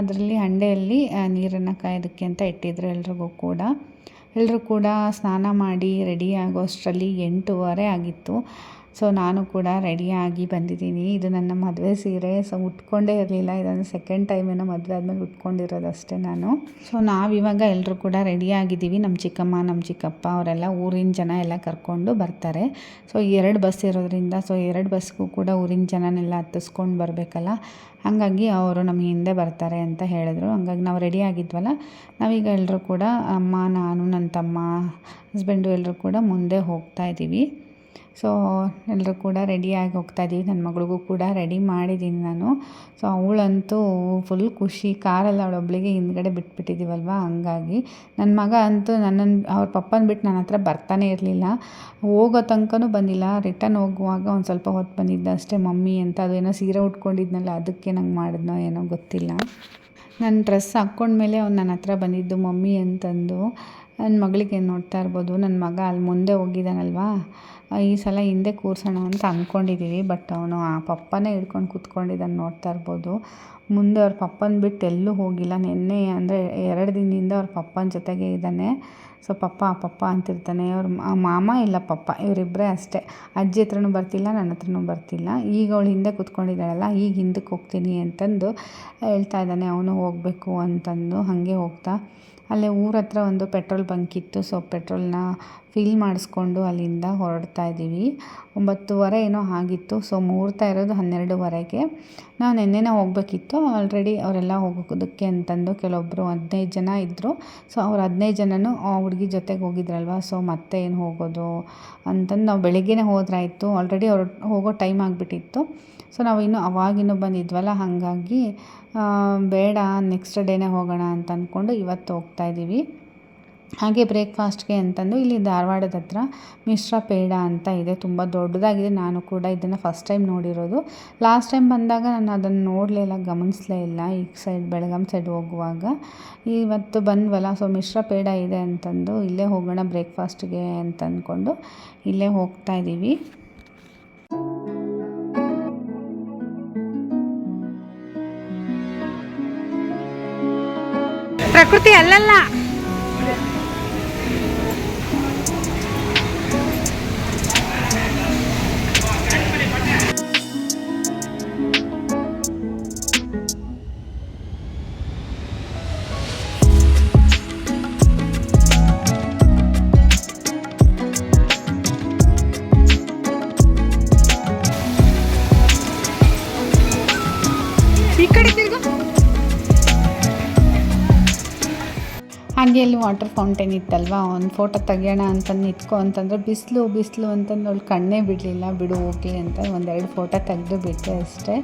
ಅದರಲ್ಲಿ ಹಂಡೆಯಲ್ಲಿ ನೀರನ್ನು ಕಾಯೋದಕ್ಕೆ ಅಂತ ಇಟ್ಟಿದ್ರು ಎಲ್ರಿಗೂ ಕೂಡ. ಎಲ್ಲರೂ ಕೂಡ ಸ್ನಾನ ಮಾಡಿ ರೆಡಿ ಆಗೋಷ್ಟರಲ್ಲಿ ಎಂಟೂವರೆ ಆಗಿತ್ತು. ಸೊ ನಾನು ಕೂಡ ರೆಡಿಯಾಗಿ ಬಂದಿದ್ದೀನಿ. ಇದು ನನ್ನ ಮದುವೆ ಸೀರೆ. ಸೊ ಉಟ್ಕೊಂಡೇ ಇರಲಿಲ್ಲ. ಇದನ್ನು ಸೆಕೆಂಡ್ ಟೈಮ್ ಏನೋ ಮದುವೆ ಆದಮೇಲೆ ಉಟ್ಕೊಂಡಿರೋದು ಅಷ್ಟೇ ನಾನು. ಸೊ ನಾವಿವಾಗ ಎಲ್ಲರೂ ಕೂಡ ರೆಡಿಯಾಗಿದ್ದೀವಿ ನಮ್ಮ ಚಿಕ್ಕಮ್ಮ ನಮ್ಮ ಚಿಕ್ಕಪ್ಪ ಅವರೆಲ್ಲ ಊರಿನ ಜನ ಎಲ್ಲ ಕರ್ಕೊಂಡು ಬರ್ತಾರೆ. ಸೊ ಎರಡು ಬಸ್ ಇರೋದ್ರಿಂದ ಸೊ ಎರಡು ಬಸ್ಗೂ ಕೂಡ ಊರಿನ ಜನನೆಲ್ಲ ಹತ್ತಿಸ್ಕೊಂಡು ಬರಬೇಕಲ್ಲ? ಹಾಗಾಗಿ ಅವರು ನಮ್ಮ ಹಿಂದೆ ಬರ್ತಾರೆ ಅಂತ ಹೇಳಿದ್ರು. ಹಂಗಾಗಿ ನಾವು ರೆಡಿ ಆಗಿದ್ವಲ್ಲ? ನಾವೀಗ ಎಲ್ಲರೂ ಕೂಡ ಅಮ್ಮ, ನಾನು ನನ್ನ ತಮ್ಮ ಹಸ್ಬೆಂಡು ಎಲ್ಲರೂ ಕೂಡ ಮುಂದೆ ಹೋಗ್ತಾ ಇದ್ದೀವಿ. ಸೊ ಎಲ್ಲರೂ ಕೂಡ ರೆಡಿಯಾಗಿ ಹೋಗ್ತಾ ಇದ್ದೀವಿ ನನ್ನ ಮಗಳಿಗೂ ಕೂಡ ರೆಡಿ ಮಾಡಿದ್ದೀನಿ ನಾನು. ಸೊ ಅವಳಂತೂ ಫುಲ್ ಖುಷಿ. ಕಾರಲ್ಲಿ ಅವಳೊಬ್ಬಳಿಗೆ ಹಿಂದ್ಗಡೆ ಬಿಟ್ಬಿಟ್ಟಿದ್ದೀವಲ್ವ ಹಂಗಾಗಿ. ನನ್ನ ಮಗ ಅಂತೂ ನನ್ನನ್ನು ಅವ್ರ ಪಪ್ಪನ ಬಿಟ್ಟು ನನ್ನ ಹತ್ರ ಬರ್ತಾನೆ ಇರಲಿಲ್ಲ. ಹೋಗೋ ತನಕನೂ ಬಂದಿಲ್ಲ. ರಿಟರ್ನ್ ಹೋಗುವಾಗ ಒಂದು ಸ್ವಲ್ಪ ಹೊತ್ತು ಬಂದಿದ್ದ ಅಷ್ಟೇ. ಮಮ್ಮಿ ಅಂತ ಅದು ಏನೋ ಸೀರೆ ಉಟ್ಕೊಂಡಿದ್ನಲ್ಲ, ಅದಕ್ಕೆ ನಂಗೆ ಮಾಡಿದ್ನೋ ಏನೋ ಗೊತ್ತಿಲ್ಲ. ನನ್ನ ಡ್ರೆಸ್ ಹಾಕ್ಕೊಂಡ್ಮೇಲೆ ಅವ್ನು ನನ್ನ ಹತ್ರ ಬಂದಿದ್ದು ಮಮ್ಮಿ ಅಂತಂದು. ನನ್ನ ಮಗಳಿಗೆ ನೋಡ್ತಾ ಇರ್ಬೋದು? ನನ್ನ ಮಗ ಅಲ್ಲಿ ಮುಂದೆ ಹೋಗಿದ್ದಾನಲ್ವಾ ಈ ಸಲ ಹಿಂದೆ ಕೂರ್ಸೋಣ ಅಂತ ಅಂದ್ಕೊಂಡಿದ್ದೀವಿ ಬಟ್ ಅವನು ಆ ಪಪ್ಪನೇ ಹಿಡ್ಕೊಂಡು ಕೂತ್ಕೊಂಡಿದ್ದಾನೆ ನೋಡ್ತಾ ಇರ್ಬೋದು. ಮುಂದೆ ಅವ್ರ ಪಪ್ಪನ ಬಿಟ್ಟು ಎಲ್ಲೂ ಹೋಗಿಲ್ಲ. ನಿನ್ನೆ ಅಂದರೆ ಎರಡು ದಿನದಿಂದ ಅವ್ರ ಪಪ್ಪನ ಜೊತೆಗೆ ಇದ್ದಾನೆ ಸೊ ಪಪ್ಪ ಪಪ್ಪ ಅಂತಿರ್ತಾನೆ. ಅವ್ರ ಮಾಮ ಇಲ್ಲ ಪಪ್ಪ ಇವರಿಬ್ಬರೇ ಅಷ್ಟೇ. ಅಜ್ಜಿ ಹತ್ರನೂ ಬರ್ತಿಲ್ಲ ನನ್ನ ಹತ್ರನೂ ಬರ್ತಿಲ್ಲ. ಈಗ ಅವಳು ಹಿಂದೆ ಕೂತ್ಕೊಂಡಿದ್ದಾಳಲ್ಲ, ಈಗ ಹಿಂದಕ್ಕೆ ಹೋಗ್ತೀನಿ ಅಂತಂದು ಹೇಳ್ತಾ ಇದ್ದಾನೆ. ಅವನು ಹೋಗಬೇಕು ಅಂತಂದು ಹಾಗೆ ಹೋಗ್ತಾ ಅಲ್ಲೇ ಊರ ಹತ್ರ ಒಂದು ಪೆಟ್ರೋಲ್ ಬಂಕ್ ಇತ್ತು. ಸೊ ಪೆಟ್ರೋಲ್ನ ಫಿಲ್ ಮಾಡಿಸ್ಕೊಂಡು ಅಲ್ಲಿಂದ ಹೊರಡ್ತಾ ಇದ್ದೀವಿ. ಒಂಬತ್ತುವರೆ ಏನೋ ಆಗಿತ್ತು. ಸೊ ಮುಹೂರ್ತ ಇರೋದು ಹನ್ನೆರಡುವರೆಗೆ. ನಾವು ನೆನ್ನೆನೇ ಹೋಗಬೇಕಿತ್ತು. ಆಲ್ರೆಡಿ ಅವರೆಲ್ಲ ಹೋಗೋದಕ್ಕೆ ಅಂತಂದು ಕೆಲವೊಬ್ಬರು ಹದಿನೈದು ಜನ ಇದ್ದರು ಸೊ ಅವ್ರು ಹದಿನೈದು ಜನನೂ ಆ ಹುಡುಗಿ ಜೊತೆಗೆ ಹೋಗಿದ್ರಲ್ವ? ಸೊ ಮತ್ತೆ ಏನು ಹೋಗೋದು ಅಂತಂದು ನಾವು ಬೆಳಗ್ಗೆನೇ ಹೋದ್ರಾಯಿತು. ಆಲ್ರೆಡಿ ಅವ್ರು ಹೋಗೋ ಟೈಮ್ ಆಗಿಬಿಟ್ಟಿತ್ತು. ಸೊ ನಾವು ಇನ್ನೂ ಅವಾಗಿನ್ನೂ ಬಂದಿದ್ವಲ್ಲ, ಹಾಗಾಗಿ ಬೇಡ ನೆಕ್ಸ್ಟ್ ಡೇನೇ ಹೋಗೋಣ ಅಂತ ಅಂದ್ಕೊಂಡು ಇವತ್ತು ಹೋಗ್ತಾ ಇದ್ದೀವಿ. ಹಾಗೆ ಬ್ರೇಕ್ಫಾಸ್ಟ್ಗೆ ಅಂತಂದು ಇಲ್ಲಿ ಧಾರವಾಡದ ಹತ್ರ ಮಿಶ್ರ ಪೇಡ ಅಂತ ಇದೆ. ತುಂಬ ದೊಡ್ಡದಾಗಿದೆ. ನಾನು ಕೂಡ ಇದನ್ನು ಫಸ್ಟ್ ಟೈಮ್ ನೋಡಿರೋದು. ಲಾಸ್ಟ್ ಟೈಮ್ ಬಂದಾಗ ನಾನು ಅದನ್ನು ನೋಡಲಿಲ್ಲ ಗಮನಿಸಲೇ ಇಲ್ಲ. ಈ ಸೈಡ್ ಬೆಳಗಾಂ ಸೈಡ್ ಹೋಗುವಾಗ. ಇವತ್ತು ಬಂದ್ವಲ್ಲ ಸೊ ಮಿಶ್ರ ಪೇಡ ಇದೆ ಅಂತಂದು ಇಲ್ಲೇ ಹೋಗೋಣ ಬ್ರೇಕ್ಫಾಸ್ಟ್ಗೆ ಅಂತ ಅಂದ್ಕೊಂಡು ಇಲ್ಲೇ ಹೋಗ್ತಾ ಇದ್ದೀವಿ. ಪ್ರಕೃತಿ ಅಲ್ಲಲ್ಲ. ಹಾಗೆ ಅಲ್ಲಿ ವಾಟರ್ ಫೌಂಟೇನ್ ಇತ್ತಲ್ವಾ? ಒಂದು ಫೋಟೋ ತೆಗಿಯೋಣ ಅಂತಂದು ನಿಂತ್ಕೊ ಅಂತಂದ್ರೆ, ಬಿಸಿಲು ಬಿಸಿಲು ಅಂತಂದು ಅವಳು ಕಣ್ಣೇ ಬಿಡಲಿಲ್ಲ, ಬಿಡು ಹೋಗಲಿ ಅಂತ ಒಂದೆರಡು ಫೋಟೋ ತೆಗೆದು ಬಿಟ್ಟೆ ಅಷ್ಟೇ.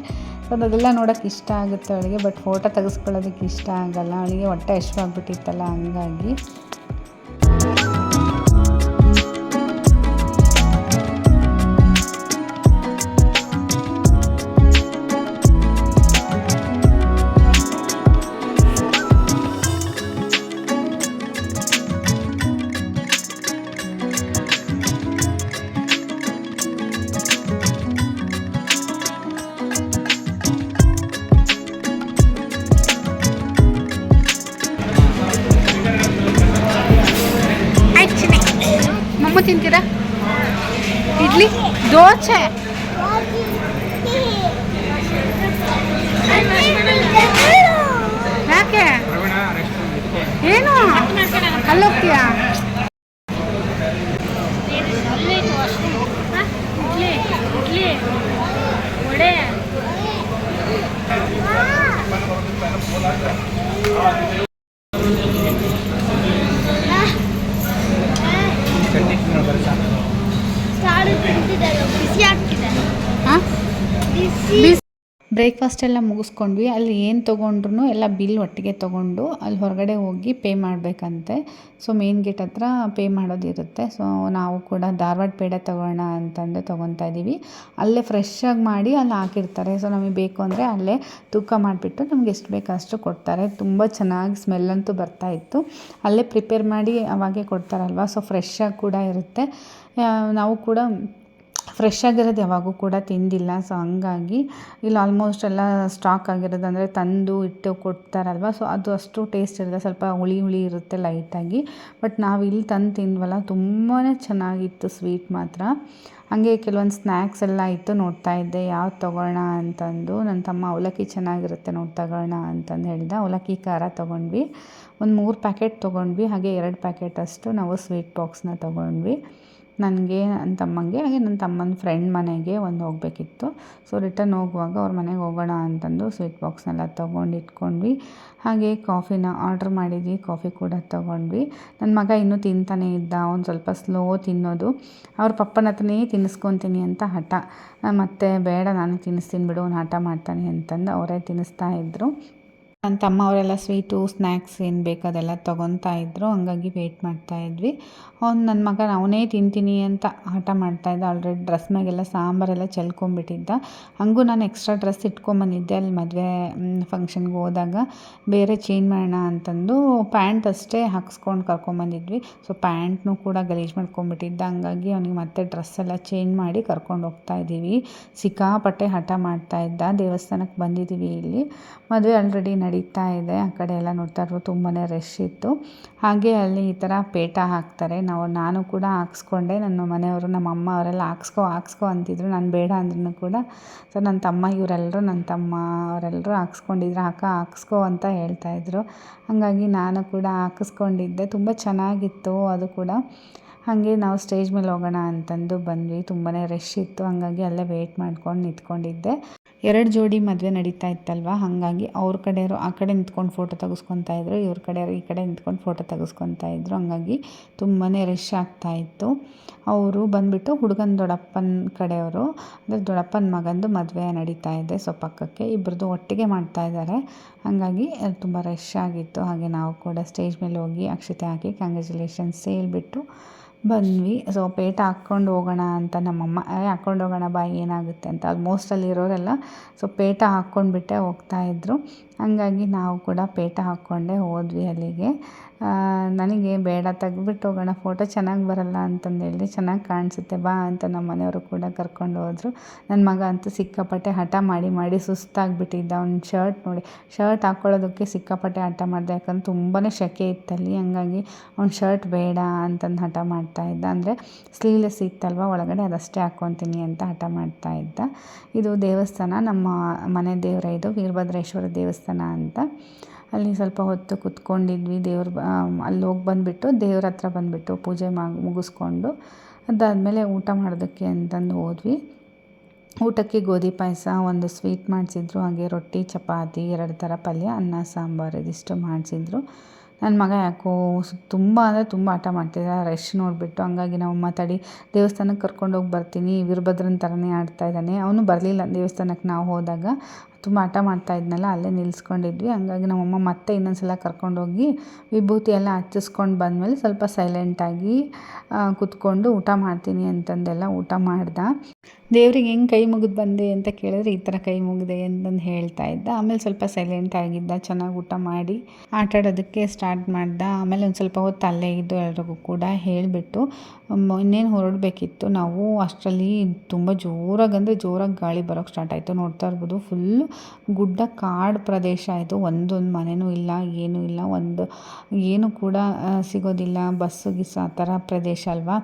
ಸೊ ಅದೆಲ್ಲ ನೋಡೋಕೆ ಇಷ್ಟ ಆಗುತ್ತೆ ಅವಳಿಗೆ, ಬಟ್ ಫೋಟೋ ತೆಗೆಸ್ಕೊಳ್ಳೋದಕ್ಕೆ ಇಷ್ಟ ಆಗಲ್ಲ. ಅವಳಿಗೆ ಹೊಟ್ಟೆ ಹಶ್ವಾಗ್ಬಿಟ್ಟಿತ್ತಲ್ಲ ಹಂಗಾಗಿ. ತಿಂತೀರಾ? ಇಡ್ಲಿ? ದೋಸೆ? ಯಾಕೆ? ಏನು? ಅಲ್ಲೋಗ್ತೀಯಾ ಸಾರು ತಿಂತಿದ್ದಾರೆ ಬಿಸಿ ಆಗ್ತಿದೆ ಹಾಂ ಬಿಸಿ ಬಿಸಿ ಬ್ರೇಕ್ಫಾಸ್ಟ್ ಎಲ್ಲ ಮುಗಿಸ್ಕೊಂಡ್ವಿ. ಅಲ್ಲಿ ಏನು ತೊಗೊಂಡ್ರು ಎಲ್ಲ ಬಿಲ್ ಒಟ್ಟಿಗೆ ತೊಗೊಂಡು ಅಲ್ಲಿ ಹೊರಗಡೆ ಹೋಗಿ ಪೇ ಮಾಡಬೇಕಂತೆ. ಸೊ ಮೇನ್ ಗೇಟ್ ಹತ್ರ ಪೇ ಮಾಡೋದಿರುತ್ತೆ. ಸೊ ನಾವು ಕೂಡ ಧಾರವಾಡ ಪೇಡ ತೊಗೋಣ ಅಂತಂದು ತೊಗೊತಾ ಇದ್ದೀವಿ ಅಲ್ಲೇ ಫ್ರೆಶ್ಶಾಗಿ ಮಾಡಿ ಅಲ್ಲಿ ಹಾಕಿರ್ತಾರೆ. ಸೊ ನಮಗೆ ಬೇಕು ಅಂದರೆ ಅಲ್ಲೇ ತೂಕ ಮಾಡಿಬಿಟ್ಟು ನಮ್ಗೆ ಎಷ್ಟು ಬೇಕೋ ಅಷ್ಟು ಕೊಡ್ತಾರೆ. ತುಂಬ ಚೆನ್ನಾಗಿ ಸ್ಮೆಲ್ ಅಂತೂ ಬರ್ತಾ ಇತ್ತು. ಅಲ್ಲೇ ಪ್ರಿಪೇರ್ ಮಾಡಿ ಅವಾಗೆ ಕೊಡ್ತಾರಲ್ವ? ಸೊ ಫ್ರೆಶ್ಶಾಗಿ ಕೂಡ ಇರುತ್ತೆ. ನಾವು ಕೂಡ ಫ್ರೆಶ್ ಆಗಿರೋದು ಯಾವಾಗೂ ಕೂಡ ತಿಂದಿಲ್ಲ. ಸೊ ಹಂಗಾಗಿ ಇಲ್ಲಿ ಆಲ್ಮೋಸ್ಟ್ ಎಲ್ಲ ಸ್ಟಾಕ್ ಆಗಿರೋದು ಅಂದರೆ ತಂದು ಇಟ್ಟು ಕೊಡ್ತಾರಲ್ವ? ಸೊ ಅದು ಅಷ್ಟು ಟೇಸ್ಟ್ ಇರುತ್ತೆ ಸ್ವಲ್ಪ ಹುಳಿ ಹುಳಿ ಇರುತ್ತೆ ಲೈಟಾಗಿ ಬಟ್ ನಾವು ಇಲ್ಲಿ ತಂದು ತಿಂದ್ವಲ್ಲ ತುಂಬಾ ಚೆನ್ನಾಗಿತ್ತು ಸ್ವೀಟ್ ಮಾತ್ರ. ಹಾಗೆ ಕೆಲವೊಂದು ಸ್ನ್ಯಾಕ್ಸ್ ಎಲ್ಲ ಇತ್ತು ನೋಡ್ತಾ ಇದ್ದೆ. ಯಾವ್ದು ತೊಗೊಳ್ಳೋಣ ಅಂತಂದು. ನನ್ನ ತಮ್ಮ ಅವಲಕ್ಕಿ ಚೆನ್ನಾಗಿರುತ್ತೆ ನೋಡಿ ತಗೊಳ್ಳೋಣ ಅಂತಂದು ಹೇಳಿದ. ಅವಲಕ್ಕಿ ಖಾರ ತೊಗೊಂಡ್ವಿ. ಒಂದು ಮೂರು ಪ್ಯಾಕೆಟ್ ತೊಗೊಂಡ್ವಿ. ಹಾಗೆ ಎರಡು ಪ್ಯಾಕೆಟ್ ಅಷ್ಟು ನಾವು ಸ್ವೀಟ್ ಬಾಕ್ಸ್ನ ತೊಗೊಂಡ್ವಿ. ನನಗೆ, ನನ್ನ ತಮ್ಮಂಗೆ, ಹಾಗೆ ನನ್ನ ತಮ್ಮನ ಫ್ರೆಂಡ್ ಮನೆಗೆ ಒಂದು ಹೋಗಬೇಕಿತ್ತು. ಸೊ ರಿಟರ್ನ್ ಹೋಗುವಾಗ ಅವ್ರ ಮನೆಗೆ ಹೋಗೋಣ ಅಂತಂದು ಸ್ವೀಟ್ ಬಾಕ್ಸ್ನೆಲ್ಲ ತೊಗೊಂಡು ಇಟ್ಕೊಂಡ್ವಿ. ಹಾಗೆ ಕಾಫಿನ ಆರ್ಡ್ರ್ ಮಾಡಿದ್ವಿ ಕಾಫಿ ಕೂಡ ತೊಗೊಂಡ್ವಿ. ನನ್ನ ಮಗ ಇನ್ನೂ ತಿಂತಾನೇ ಇದ್ದ, ಅವ್ನು ಸ್ವಲ್ಪ ಸ್ಲೋ ತಿನ್ನೋದು. ಅವ್ರ ಪಪ್ಪನ ಹತ್ರನೇ ತಿನ್ನಿಸ್ಕೊತೀನಿ ಅಂತ ಹಠ. ಮತ್ತು ಬೇಡ, ನಾನು ತಿನ್ನಿಸ್ತೀನಿ ಬಿಡು, ಅವ್ನು ಹಠ ಮಾಡ್ತಾನೆ ಅಂತಂದು ಅವರೇ ತಿನ್ನಿಸ್ತಾ ಇದ್ದರು ನನ್ನ ತಮ್ಮ ಅವರೆಲ್ಲ ಸ್ವೀಟು ಸ್ನ್ಯಾಕ್ಸ್ ಏನು ಬೇಕು ಅದೆಲ್ಲ ತೊಗೊತಾ ಇದ್ದರು ಹಂಗಾಗಿ ವೇಟ್ ಮಾಡ್ತಾ ಇದ್ವಿ. ಅವ್ನು ನನ್ನ ಮಗ ಅವನೇ ತಿಂತೀನಿ ಅಂತ ಹಠ ಮಾಡ್ತಾ ಇದ್ದ. ಆಲ್ರೆಡಿ ಡ್ರೆಸ್ ಮ್ಯಾಗೆಲ್ಲ ಸಾಂಬಾರೆಲ್ಲ ಚೆಲ್ಕೊಂಬಿಟ್ಟಿದ್ದ. ಹಂಗೂ ನಾನು ಎಕ್ಸ್ಟ್ರಾ ಡ್ರೆಸ್ ಇಟ್ಕೊಂಬಂದಿದ್ದೆ ಅಲ್ಲಿ ಮದುವೆ ಫಂಕ್ಷನ್ಗೆ ಹೋದಾಗ. ಬೇರೆ ಚೇಂಜ್ ಮಾಡೋಣ ಅಂತಂದು ಪ್ಯಾಂಟ್ ಅಷ್ಟೇ ಹಾಕ್ಸ್ಕೊಂಡು ಕರ್ಕೊಂಬಂದಿದ್ವಿ. ಸೊ ಪ್ಯಾಂಟ್ನು ಕೂಡ ಗಲೀಜು ಮಾಡ್ಕೊಂಬಿಟ್ಟಿದ್ದ. ಹಂಗಾಗಿ ಅವನಿಗೆ ಮತ್ತೆ ಡ್ರೆಸ್ ಎಲ್ಲ ಚೇಂಜ್ ಮಾಡಿ ಕರ್ಕೊಂಡು ಹೋಗ್ತಾ ಇದ್ದೀವಿ. ಸಿಕ್ಕಾಪಟ್ಟೆ ಹಠ ಮಾಡ್ತಾ ಇದ್ದ. ದೇವಸ್ಥಾನಕ್ಕೆ ಬಂದಿದ್ದೀವಿ ಇಲ್ಲಿ. ಮದುವೆ ಆಲ್ರೆಡಿ ನಡೀತಾ ಇದೆ. ಆ ಕಡೆ ಎಲ್ಲ ನೋಡ್ತಾ ಇರೋ ತುಂಬಾ ರಶ್ ಇತ್ತು. ಹಾಗೆ ಅಲ್ಲಿ ಈ ಥರ ಪೇಟ ಹಾಕ್ತಾರೆ. ನಾವು, ನಾನು ಕೂಡ ಹಾಕ್ಸ್ಕೊಂಡೆ. ನನ್ನ ಮನೆಯವರು, ನಮ್ಮ ಅಮ್ಮ ಅವರೆಲ್ಲ ಹಾಕ್ಸ್ಕೊ ಹಾಕ್ಸ್ಕೊ ಅಂತಿದ್ರು. ನಾನು ಬೇಡ ಅಂದ್ರೂ ಕೂಡ. ಸೊ ನನ್ನ ತಮ್ಮ ಇವರೆಲ್ಲರೂ ನನ್ನ ತಮ್ಮ ಅವರೆಲ್ಲರೂ ಹಾಕ್ಸ್ಕೊಂಡಿದ್ರು. ಅಕ್ಕ, ಹಾಕ್ಸ್ಕೊ ಅಂತ ಹೇಳ್ತಾ ಇದ್ರು. ಹಾಗಾಗಿ ನಾನು ಕೂಡ ಹಾಕಿಸ್ಕೊಂಡಿದ್ದೆ. ತುಂಬ ಚೆನ್ನಾಗಿತ್ತು ಅದು ಕೂಡ. ಹಾಗೆ ನಾವು ಸ್ಟೇಜ್ ಮೇಲೆ ಹೋಗೋಣ ಅಂತಂದು ಬಂದ್ವಿ. ತುಂಬಾ ರಶ್ ಇತ್ತು. ಹಾಗಾಗಿ ಅಲ್ಲೇ ವೆಯ್ಟ್ ಮಾಡ್ಕೊಂಡು ನಿಂತ್ಕೊಂಡಿದ್ದೆ. ಎರಡು ಜೋಡಿ ಮದುವೆ ನಡೀತಾ ಇತ್ತಲ್ವ? ಹಾಗಾಗಿ ಅವ್ರ ಕಡೆಯವರು ಆ ಕಡೆ ನಿಂತ್ಕೊಂಡು ಫೋಟೋ ತೆಗೆಸ್ಕೊತಾ ಇದ್ರು, ಇವ್ರ ಕಡೆಯವರು ಈ ಕಡೆ ನಿಂತ್ಕೊಂಡು ಫೋಟೋ ತೆಗೆಸ್ಕೊತಾ ಇದ್ದರು ಹಂಗಾಗಿ ತುಂಬಾ ರಶ್ ಆಗ್ತಾ ಇತ್ತು. ಅವರು ಬಂದುಬಿಟ್ಟು ಹುಡುಗನ ದೊಡ್ಡಪ್ಪನ ಕಡೆಯವರು, ಅಂದರೆ ದೊಡ್ಡಪ್ಪನ ಮಗಂದು ಮದುವೆ ನಡೀತಾ ಇದೆ ಸೊ ಪಕ್ಕಕ್ಕೆ ಇಬ್ಬರದು ಒಟ್ಟಿಗೆ ಮಾಡ್ತಾ ಇದ್ದಾರೆ. ಹಾಗಾಗಿ ತುಂಬ ರಶ್ ಆಗಿತ್ತು. ಹಾಗೆ ನಾವು ಕೂಡ ಸ್ಟೇಜ್ ಮೇಲೆ ಹೋಗಿ ಅಕ್ಷತೆ ಹಾಕಿ ಕಂಗ್ರ್ಯಾಚುಲೇಷನ್ಸ್ ಹೇಳ್ಬಿಟ್ಟು ಬಂದ್ವಿ. ಸೊ ಪೇಟ ಹಾಕ್ಕೊಂಡು ಹೋಗೋಣ ಅಂತ ನಮ್ಮಮ್ಮ ಹಾಕ್ಕೊಂಡು ಹೋಗೋಣ ಬಾ, ಏನಾಗುತ್ತೆ ಅಂತ. ಆಲ್ಮೋಸ್ಟ್ ಅಲ್ಲಿರೋರೆಲ್ಲ ಸೊ ಪೇಟ ಹಾಕ್ಕೊಂಡ್ಬಿಟ್ಟೆ ಹೋಗ್ತಾಯಿದ್ರು ಹಾಗಾಗಿ ನಾವು ಕೂಡ ಪೇಟ ಹಾಕ್ಕೊಂಡೆ ಹೋದ್ವಿ ಅಲ್ಲಿಗೆ. ನನಗೆ ಬೇಡ, ತೆಗ್ದ್ಬಿಟ್ಟು ಹೋಗೋಣ ಫೋಟೋ ಚೆನ್ನಾಗಿ ಬರಲ್ಲ ಅಂತಂದು ಹೇಳಿದೆ ಚೆನ್ನಾಗಿ ಕಾಣಿಸುತ್ತೆ, ಬಾ ಅಂತ ನಮ್ಮ ಮನೆಯವರು ಕೂಡ ಕರ್ಕೊಂಡು ಹೋದರು. ನನ್ನ ಮಗ ಅಂತೂ ಸಿಕ್ಕಾಪಟ್ಟೆ ಹಠ ಮಾಡಿ ಮಾಡಿ ಸುಸ್ತಾಗಿಬಿಟ್ಟಿದ್ದ, ಅವ್ನ ಶರ್ಟ್ ನೋಡಿ. ಶರ್ಟ್ ಹಾಕ್ಕೊಳ್ಳೋದಕ್ಕೆ ಸಿಕ್ಕಾಪಟ್ಟೆ ಹಠ ಮಾಡಿದೆ, ಯಾಕಂದ್ರೆ ತುಂಬಾ ಸೆಕೆ ಇತ್ತಲ್ಲಿ, ಹಂಗಾಗಿ ಅವ್ನ ಶರ್ಟ್ ಬೇಡ ಅಂತಂದು ಹಠ ಮಾಡ್ತಾ ಇದ್ದ. ಅಂದರೆ ಸ್ಲೀವ್ಲೆಸ್ ಇತ್ತಲ್ವ, ಒಳಗಡೆ ಅದಷ್ಟೇ ಹಾಕ್ಕೊತೀನಿ ಅಂತ ಹಠ ಮಾಡ್ತಾ ಇದ್ದ. ಇದು ದೇವಸ್ಥಾನ, ನಮ್ಮ ಮನೆ ದೇವರ ಇದು, ವೀರಭದ್ರೇಶ್ವರ ದೇವಸ್ಥಾನ. ಅಂತ. ಅಲ್ಲಿ ಸ್ವಲ್ಪ ಹೊತ್ತು ಕುತ್ಕೊಂಡಿದ್ವಿ. ದೇವ್ರ ಅಲ್ಲಿ ಹೋಗಿ ಬಂದುಬಿಟ್ಟು ದೇವ್ರ ಹತ್ರ ಬಂದುಬಿಟ್ಟು ಪೂಜೆ ಮಾ, ಮುಗಿಸ್ಕೊಂಡು ಅದಾದಮೇಲೆ ಊಟ ಮಾಡೋದಕ್ಕೆ ಅಂತಂದು ಹೋದ್ವಿ. ಊಟಕ್ಕೆ ಗೋಧಿ ಪಾಯಸ ಒಂದು ಸ್ವೀಟ್ ಮಾಡಿಸಿದ್ರು. ಹಾಗೆ ರೊಟ್ಟಿ, ಚಪಾತಿ, ಎರಡು ಥರ ಪಲ್ಯ, ಅನ್ನ, ಸಾಂಬಾರು ಇದಿಷ್ಟು ಮಾಡಿಸಿದ್ರು. ನನ್ನ ಮಗ ಯಾಕೋ ತುಂಬ ಅಂದರೆ ತುಂಬ ಆಟ ಮಾಡ್ತಿದ್ದ ರಶ್ ನೋಡಿಬಿಟ್ಟು ಹಂಗಾಗಿ ನಾವು ಮಾತಾಡಿ ದೇವಸ್ಥಾನಕ್ಕೆ ಕರ್ಕೊಂಡೋಗಿ ಬರ್ತೀನಿ. ವೀರಭದ್ರನ ಥರನೇ ಆಡ್ತಾ ಇದ್ದಾನೆ. ಅವನು ಬರಲಿಲ್ಲ ದೇವಸ್ಥಾನಕ್ಕೆ ನಾವು ಹೋದಾಗ. ತುಂಬ ಆಟ ಮಾಡ್ತಾ ಇದ್ನಲ್ಲ, ಅಲ್ಲೇ ನಿಲ್ಲಿಸ್ಕೊಂಡಿದ್ವಿ ಹಂಗಾಗಿ ನಮ್ಮಮ್ಮ ಮತ್ತೆ ಇನ್ನೊಂದು ಸಲ ಕರ್ಕೊಂಡೋಗಿ ವಿಭೂತಿ ಎಲ್ಲ ಹಚ್ಚಿಸ್ಕೊಂಡು ಬಂದಮೇಲೆ ಸ್ವಲ್ಪ ಸೈಲೆಂಟಾಗಿ ಕುತ್ಕೊಂಡು ಊಟ ಮಾಡ್ತೀನಿ ಅಂತಂದೆಲ್ಲ ಊಟ ಮಾಡ್ದೆ. ದೇವ್ರಿಗೆ ಹೆಂಗೆ ಕೈ ಮುಗಿದು ಬಂದೆ ಅಂತ ಕೇಳಿದ್ರೆ ಈ ಥರ ಕೈ ಮುಗಿದೆ ಅಂತಂದು ಹೇಳ್ತಾ ಇದ್ದ. ಆಮೇಲೆ ಸ್ವಲ್ಪ ಸೈಲೆಂಟ್ ಆಗಿದ್ದ, ಚೆನ್ನಾಗಿ ಊಟ ಮಾಡಿ ಆಟ ಆಡೋದಕ್ಕೆ ಸ್ಟಾರ್ಟ್ ಮಾಡ್ದ. ಆಮೇಲೆ ಒಂದು ಸ್ವಲ್ಪ ಹೊತ್ತು ಅಲ್ಲೇ ಇದ್ದು ಎಲ್ರಿಗೂ ಕೂಡ ಹೇಳಿಬಿಟ್ಟು ಇನ್ನೇನು ಹೊರಡಬೇಕಿತ್ತು? ನಾವು ಅಷ್ಟರಲ್ಲಿ ತುಂಬ ಜೋರಾಗಿ, ಅಂದರೆ ಜೋರಾಗಿ ಗಾಳಿ ಬರೋಕ್ಕೆ ಸ್ಟಾರ್ಟ್ ಆಯಿತು. ನೋಡ್ತಾ ಇರ್ಬೋದು ಫುಲ್ಲು ಗುಡ್ಡ ಕಾಡು ಪ್ರದೇಶ ಇದು. ಒಂದೊಂದು ಮನೆಯೂ ಇಲ್ಲ, ಏನೂ ಇಲ್ಲ. ಒಂದು ಏನು ಕೂಡ ಸಿಗೋದಿಲ್ಲ. ಬಸ್ಸು, ಗಿಸ್ಸು ಆ ಥರ ಪ್ರದೇಶ ಅಲ್ವಾ?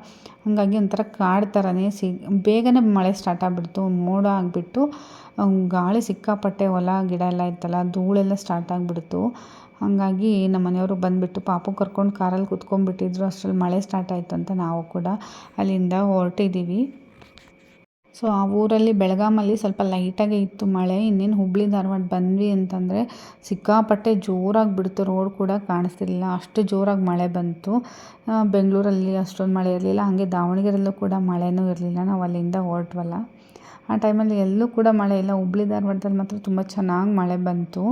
ಹಾಗಾಗಿ ಒಂಥರ ಕಾಡು ಥರನೇ ಸಿ, ಬೇಗನೆ ಮಳೆ ಸ್ಟಾರ್ಟ್ ಆಗಿಬಿಡ್ತು. ಮೋಡ ಆಗಿಬಿಟ್ಟು ಗಾಳಿ ಸಿಕ್ಕಾಪಟ್ಟೆ ಹೊಲ, ಗಿಡ ಎಲ್ಲ ಇತ್ತಲ್ಲ, ಧೂಳೆಲ್ಲ ಸ್ಟಾರ್ಟ್ ಆಗಿಬಿಡ್ತು. ಹಾಗಾಗಿ ನಮ್ಮ ಮನೆಯವರು ಬಂದುಬಿಟ್ಟು ಪಾಪು ಕರ್ಕೊಂಡು ಕಾರಲ್ಲಿ ಕುತ್ಕೊಂಡ್ಬಿಟ್ಟಿದ್ರು. ಅಷ್ಟರಲ್ಲಿ ಮಳೆ ಸ್ಟಾರ್ಟ್ ಆಯಿತು ಅಂತ ನಾವು ಕೂಡ ಅಲ್ಲಿಂದ ಹೊರಟಿದ್ದೀವಿ. ಸೊ ಆ ಊರಲ್ಲಿ ಬೆಳಗಾಮಲ್ಲಿ ಸ್ವಲ್ಪ ಲೈಟಾಗೇ ಇತ್ತು ಮಳೆ, ಇನ್ನೇನು ಹುಬ್ಳಿ, ಧಾರವಾಡ ಬಂದ್ವಿ ಅಂತಂದರೆ ಸಿಕ್ಕಾಪಟ್ಟೆ ಜೋರಾಗಿ ಬಿಡ್ತು, ರೋಡ್ ಕೂಡ ಕಾಣಿಸ್ತಿರ್ಲಿಲ್ಲ. ಅಷ್ಟು ಜೋರಾಗಿ ಮಳೆ ಬಂತು. ಬೆಂಗಳೂರಲ್ಲಿ ಅಷ್ಟೊಂದು ಮಳೆ ಇರಲಿಲ್ಲ. ಹಾಗೆ ದಾವಣಗೆರೆಯಲ್ಲೂ ಕೂಡ ಮಳೆನೂ ಇರಲಿಲ್ಲ. ನಾವು ಅಲ್ಲಿಂದ ಹೊರಟ್ವಲ್ಲ. ಆ ಟೈಮಲ್ಲಿ ಎಲ್ಲೂ ಕೂಡ ಮಳೆ ಇಲ್ಲ. ಹುಬ್ಳಿ, ಧಾರವಾಡದಲ್ಲಿ ಮಾತ್ರ ತುಂಬ ಚೆನ್ನಾಗಿ ಮಳೆ ಬಂತು.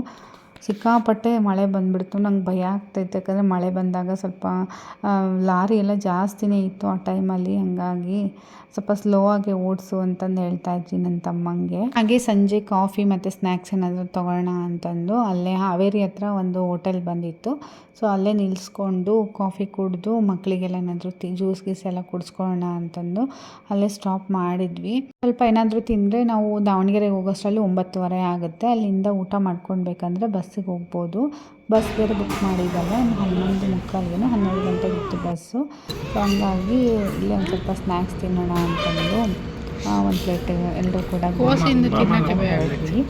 ಸಿಕ್ಕಾಪಟ್ಟೆ ಮಳೆ ಬಂದುಬಿಡ್ತು. ನಂಗೆ ಭಯ ಆಗ್ತೈತೆ. ಯಾಕಂದರೆ ಮಳೆ ಬಂದಾಗ ಸ್ವಲ್ಪ ಲಾರಿ ಎಲ್ಲ ಜಾಸ್ತಿನೇ ಇತ್ತು ಆ ಟೈಮಲ್ಲಿ. ಹಾಗಾಗಿ ಸ್ವಲ್ಪ ಸ್ಲೋ ಆಗಿ ಓಡಿಸು ಅಂತಂದು ಹೇಳ್ತಾ ಇದ್ವಿ ನನ್ನ ತಮ್ಮಂಗೆ. ಹಾಗೆ ಸಂಜೆ ಕಾಫಿ ಮತ್ತು ಸ್ನ್ಯಾಕ್ಸ್ ಏನಾದರೂ ತೊಗೊಳ್ಳೋಣ ಅಂತಂದು ಅಲ್ಲೇ ಹಾವೇರಿ ಹತ್ರ ಒಂದು ಹೋಟೆಲ್ ಬಂದಿತ್ತು. ಸೊ ಅಲ್ಲೇ ನಿಲ್ಲಿಸ್ಕೊಂಡು ಕಾಫಿ ಕುಡಿದು ಮಕ್ಕಳಿಗೆಲ್ಲ ಏನಾದರೂ ತಿ, ಜ್ಯೂಸ್ ಗೀಸ್ ಎಲ್ಲ ಕುಡಿಸ್ಕೊಳ್ಳೋಣ ಅಂತಂದು ಅಲ್ಲೇ ಸ್ಟಾಪ್ ಮಾಡಿದ್ವಿ. ಸ್ವಲ್ಪ ಏನಾದರೂ ತಿಂದರೆ ನಾವು ದಾವಣಗೆರೆಗೆ ಹೋಗೋಷ್ಟರಲ್ಲಿ ಒಂಬತ್ತುವರೆ ಆಗುತ್ತೆ. ಅಲ್ಲಿಂದ ಊಟ ಮಾಡ್ಕೊಳ್ಬೇಕಂದ್ರೆ ಬಸ್ಸಿಗೆ ಹೋಗ್ಬೋದು. ಬಸ್ ಬೇರೆ ಬುಕ್ ಮಾಡಿದ್ದಾವೆ ಹನ್ನೊಂದು ಮುಕ್ಕಾಲ್ಗೆ ಹನ್ನೆರಡು ಗಂಟೆಗೆ ಇತ್ತು ಬಸ್ಸು. ಸೊ ಹಂಗಾಗಿ ಇಲ್ಲೇ ಒಂದು ಸ್ವಲ್ಪ ಸ್ನ್ಯಾಕ್ಸ್ ತಿನ್ನೋಣ ಅಂತಂದು ಒಂದು ಪ್ಲೇಟ್ ಎಲ್ಲರೂ ಕೂಡ ಹೋದ್ವಿ.